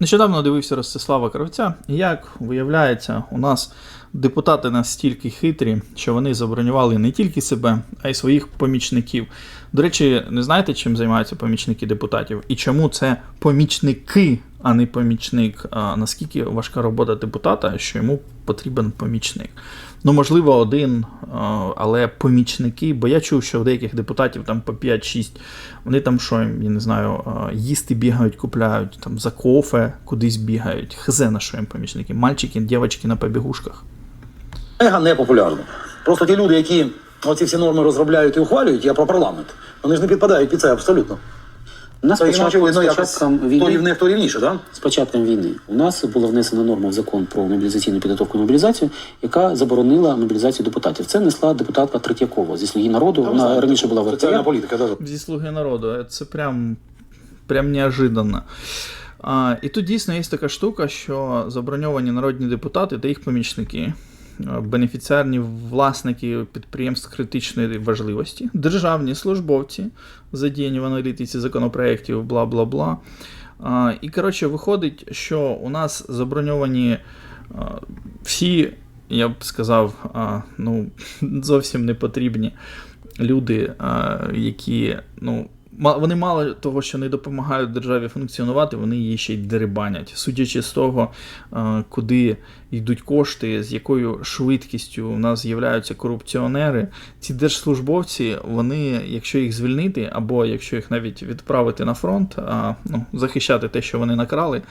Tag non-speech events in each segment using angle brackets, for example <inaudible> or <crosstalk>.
Нещодавно дивився Ростислава Кравця, як виявляється, у нас депутати настільки хитрі, що вони забронювали не тільки себе, а й своїх помічників. До речі, не знаєте, чим займаються помічники депутатів? І чому це помічники, а не помічник? А наскільки важка робота депутата, що йому потрібен помічник? Ну, можливо, один, але помічники, бо я чув, що в деяких депутатів там по 5-6, вони там що, я не знаю, їсти бігають, купляють, там за кофе кудись бігають. Хз на що їм помічники. Мальчики, дівчатки на побігушках. Мега непопулярно. Просто ті люди, які оці всі норми розробляють і ухвалюють, я про парламент. Вони ж не підпадають під це абсолютно. У нас Це спочатку, очевидно з якось війни, рівне, хто рівніше, так? з початком війни у нас була внесена норма в закон про мобілізаційну підготовку і мобілізацію, яка заборонила мобілізацію депутатів. Це несла депутатка Третьякова зі слуги народу. Вона раніше була в соціальна РТР. політика. Да. Зі слуги народу. Це прям, прям неожиданно. А, і тут дійсно є така штука, що заброньовані народні депутати та їх помічники, бенефіціарні власники підприємств критичної важливості, державні службовці, задіяні в аналітиці законопроєктів, бла бла бла. І коротше, виходить, що у нас заброньовані всі, я б сказав, ну, <laughs> зовсім не потрібні люди, які, ну, вони мало того, що не допомагають державі функціонувати, вони її ще й дерибанять. Судячи з того, куди йдуть кошти, з якою швидкістю у нас з'являються корупціонери, ці держслужбовці, вони, якщо їх звільнити, або якщо їх навіть відправити на фронт, а, ну, захищати те, що вони накрали,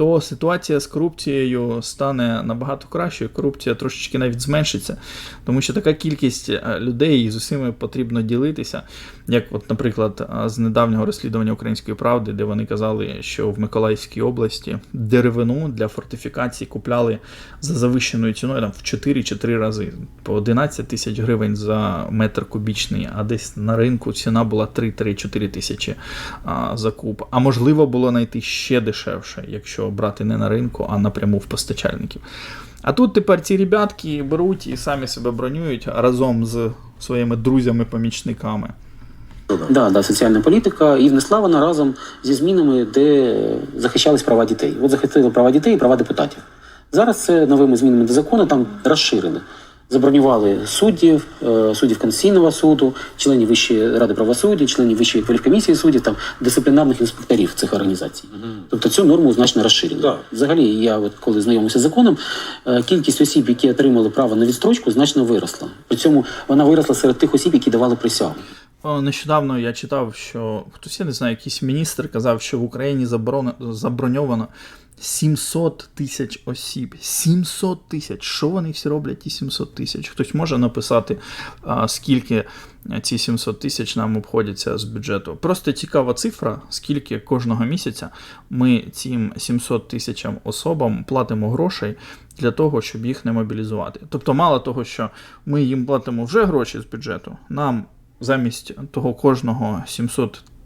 то ситуація з корупцією стане набагато кращою. Корупція трошечки навіть зменшиться, тому що така кількість е, людей з усіми потрібно ділитися. Як, от, наприклад, е, з недавнього розслідування української правди, де вони казали, що в Миколаївській області деревину для фортифікації купляли за завищеною ціною там в 4 чи 3 рази по 11 тисяч гривень за метр кубічний, а десь на ринку ціна була 3-4 тисячі за куб. А можливо було знайти ще дешевше, якщо брати не на ринку, а напряму в постачальників. А тут тепер ці ребятки беруть і самі себе бронюють разом з своїми друзями-помічниками. Да, да, соціальна політика, і внесла вона разом зі змінами, де захищались права дітей. От захистили права дітей і права депутатів. Зараз це новими змінами до закону там розширили. Забронювали суддів, е, суддів Конституційного суду, членів Вищої ради правосуддя, членів Вищої кваліфкомісії суддів, там дисциплінарних інспекторів цих організацій. Тобто цю норму значно розширили. Да. Взагалі, я от коли знайомився з законом, е, кількість осіб, які отримали право на відстрочку, значно виросла. При цьому вона виросла серед тих осіб, які давали присягу. Нещодавно я читав, що хтось я не знаю, якийсь міністр казав, що в Україні заборонено, заброньовано 700 тисяч осіб. 700 тисяч. Що вони всі роблять, ті 700 тисяч? Хтось може написати, скільки ці 700 тисяч нам обходяться з бюджету. Просто цікава цифра, скільки кожного місяця ми цим 700 тисячам особам платимо грошей для того, щоб їх не мобілізувати. Тобто, мало того, що ми їм платимо вже гроші з бюджету, нам замість того кожного 700 тисяч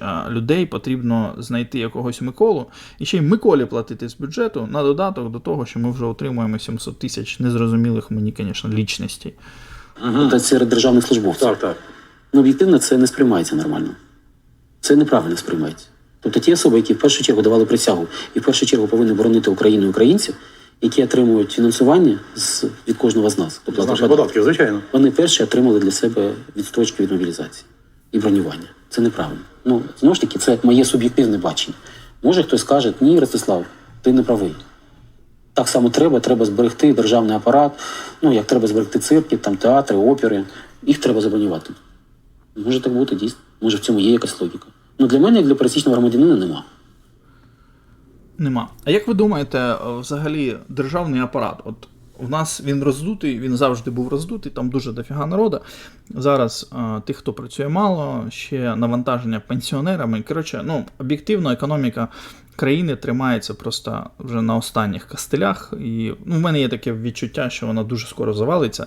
а, людей потрібно знайти якогось Миколу і ще й Миколі платити з бюджету на додаток до того, що ми вже отримуємо 700 тисяч незрозумілих мені, звісно, лічностей. Тобто серед державних службовців. Так, так. Ну, об'єктивно це не сприймається нормально. Це неправильно сприймається. Тобто ті особи, які в першу чергу давали присягу і в першу чергу повинні боронити Україну і українців, які отримують фінансування з, від кожного з нас. Тобто З наших податків. податків, звичайно. Вони перші отримали для себе відстрочки від мобілізації і бронювання. Це неправильно. Ну, знову ж таки, це моє суб'єктивне бачення. Може хтось скаже, ні, Ростислав, ти не правий. Так само треба, треба зберегти державний апарат, ну як треба зберегти цирки, там театри, опери. Їх треба забронювати. Може так бути дійсно. Може в цьому є якась логіка. Ну для мене, як для пересічного громадянина, нема. Нема. А як ви думаєте, е, взагалі державний апарат? От у нас він роздутий, він завжди був роздутий, там дуже дофіга народу. Зараз е, тих, хто працює мало, ще навантаження пенсіонерами. Коротше, ну, об'єктивно, економіка країни тримається просто вже на останніх кастелях. І ну, в мене є таке відчуття, що вона дуже скоро завалиться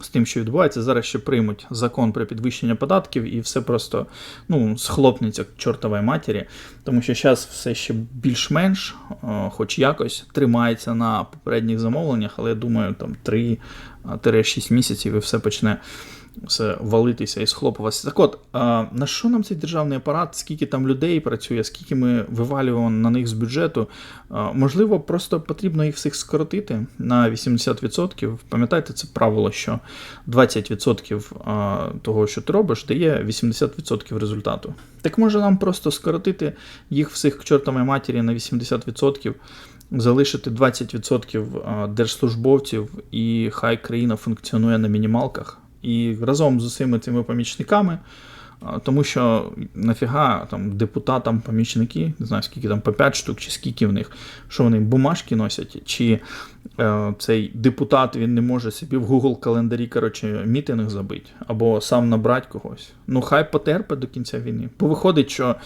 з тим, що відбувається. Зараз ще приймуть закон про підвищення податків, і все просто ну, схлопнеться к чортовій матері. Тому що зараз все ще більш-менш, е, хоч якось, тримається на попередніх замовленнях, але я думаю, там 3-6 місяців і все почне все валитися і схлопуватися. Так от, а, на що нам цей державний апарат, скільки там людей працює, скільки ми вивалюємо на них з бюджету? А, можливо, просто потрібно їх всіх скоротити на 80%. Пам'ятайте це правило, що 20% а, того, що ти робиш, дає 80% результату. Так може нам просто скоротити їх всіх к чортовій матері на 80%, залишити 20% держслужбовців, і хай країна функціонує на мінімалках. І разом з усіма цими помічниками, тому що нафіга там депутатам помічники, не знаю скільки там по 5 штук, чи скільки в них, що вони бумажки носять, чи е, цей депутат він не може собі в Google календарі коротше, мітинг забити, або сам набрати когось. Ну хай потерпе до кінця війни. Бо виходить, що е,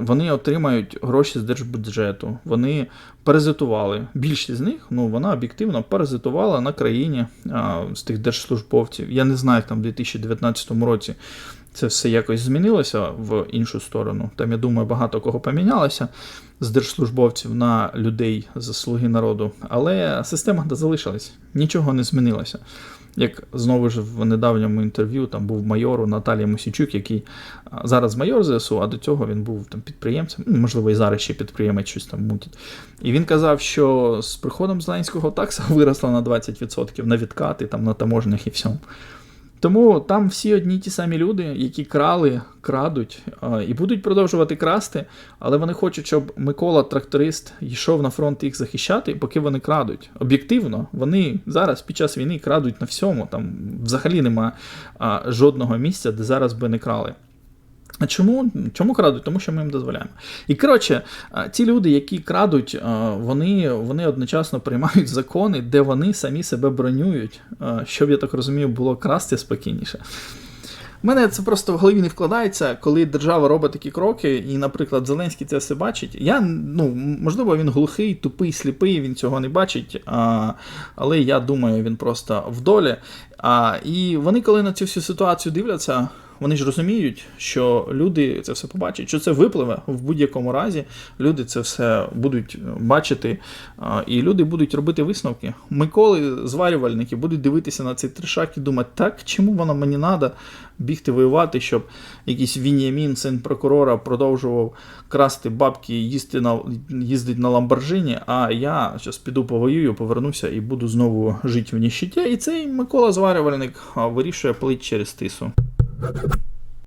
вони отримають гроші з держбюджету, вони паразитували. Більшість з них, ну вона об'єктивно паразитувала на країні а, з тих держслужбовців. Я не знаю, як там в 2019 році це все якось змінилося в іншу сторону. Там, я думаю, багато кого помінялося з держслужбовців на людей з слуги народу, але система залишилась, нічого не змінилося. Як знову ж в недавньому інтерв'ю там був майор у Наталії Мосічук, який зараз майор ЗСУ, а до цього він був там підприємцем, ну, можливо, і зараз ще підприємець щось там мутить. І він казав, що з приходом Зеленського такса <laughs> виросла на 20% на відкати, там на таможнях і всьому. Тому там всі одні ті самі люди, які крали, крадуть і будуть продовжувати красти, але вони хочуть, щоб Микола, тракторист, йшов на фронт їх захищати, поки вони крадуть. Об'єктивно, вони зараз під час війни крадуть на всьому. Там взагалі нема жодного місця, де зараз би не крали. А чому? Чому крадуть? Тому що ми їм дозволяємо. І коротше, ті люди, які крадуть, вони, вони одночасно приймають закони, де вони самі себе бронюють, щоб, я так розумію, було красти спокійніше. У мене це просто в голові не вкладається, коли держава робить такі кроки, і, наприклад, Зеленський це все бачить. Я, ну, можливо, він глухий, тупий, сліпий, він цього не бачить, а, але я думаю, він просто в долі. А, і вони, коли на цю всю ситуацію дивляться, вони ж розуміють, що люди це все побачать, що це випливе в будь-якому разі. Люди це все будуть бачити, і люди будуть робити висновки. Миколи, зварювальники, будуть дивитися на цей трешак і думати, так чому воно мені треба бігти воювати, щоб якийсь Вініамін, син прокурора, продовжував красти бабки, їсти на їздить на Ламборджині, а я зараз піду повоюю, повернуся і буду знову жити в ніщиті. І цей Микола зварювальник вирішує плить через тису. you <laughs>